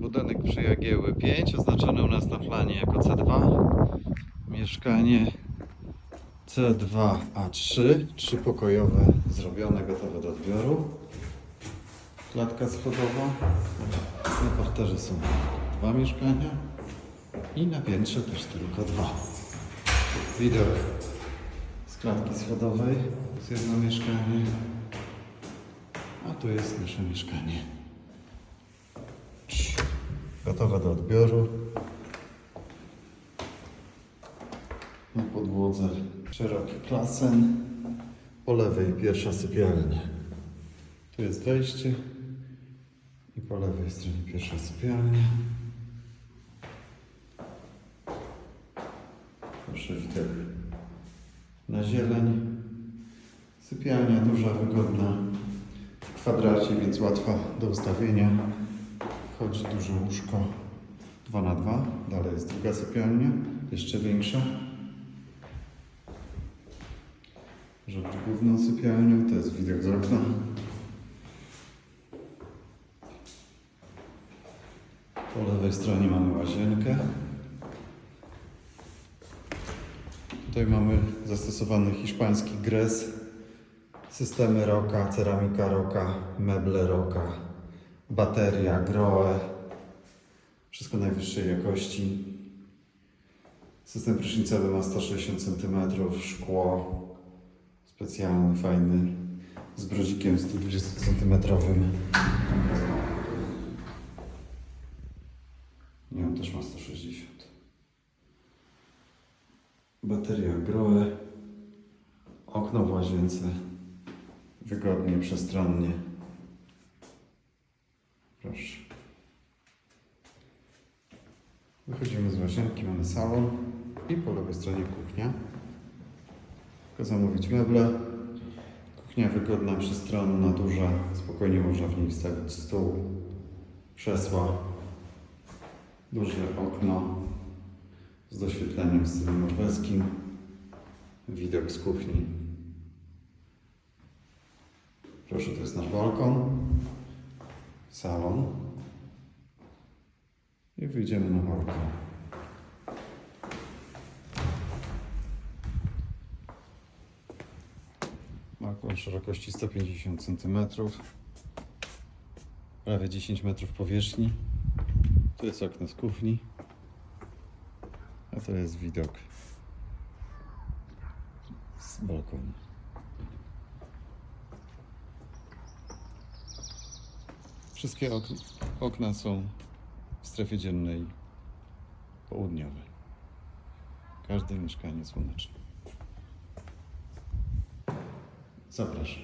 Budynek przy Jagiełły 5, oznaczony u nas na planie jako C2. Mieszkanie C2A3, trzypokojowe, zrobione, gotowe do odbioru. Klatka schodowa. Na parterze są dwa mieszkania i na piętrze też tylko dwa. Widok z klatki schodowej jest jedno mieszkanie, a tu jest nasze mieszkanie. Gotowe do odbioru. Na podłodze szeroki klasen. Po lewej pierwsza sypialnia. Tu jest wejście i po lewej stronie pierwsza sypialnia. Widok na zieleń. Sypialnia duża, wygodna, w kwadracie, więc łatwa do ustawienia. Duże łóżko 2 na 2 Dalej jest druga sypialnia, jeszcze większa. Być główną sypialnią, to jest widok z okna. Po lewej stronie mamy łazienkę. Tutaj mamy zastosowany hiszpański gres, systemy Roka, ceramika Roka, meble Roka, bateria, groe, wszystko najwyższej jakości. System prysznicowy ma 160 cm, szkło specjalny, fajny, z brodzikiem 120 cm. Nie, on też ma 160 Bateria Groe. Okno w łazience. Wygodnie, przestronnie. Proszę. Wychodzimy z łazienki, mamy salon i po lewej stronie kuchnia. Tylko zamówić meble. Kuchnia wygodna, przestronna, duża. Spokojnie można w niej wstawić stół, krzesła. Duże okno z doświetleniem w stylu norweskim. Widok z kuchni. Proszę, to jest nasz balkon, salon. I wyjdziemy na balkon. Balkon szerokości 150 cm. Prawie 10 metrów powierzchni. Tu jest okno z kuchni. A to jest widok z balkonu. Wszystkie ok okna są w strefie dziennej południowej. Każde mieszkanie słoneczne. Zapraszam.